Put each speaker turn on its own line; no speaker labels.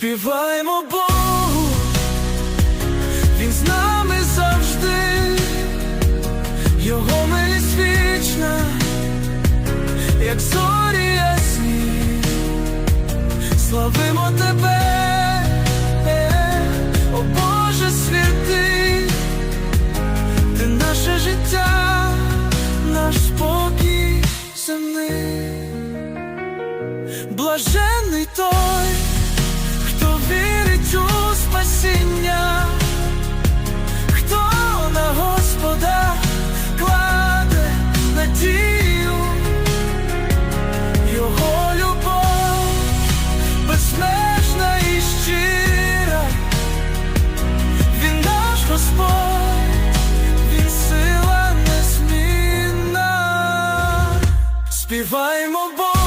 Співаємо Богу, Він з нами завжди, Його милість вічна, як зорі ясні, славимо тебе, о Боже святий, ти наше життя, наш спокій земний, блаженний той Співаємо бо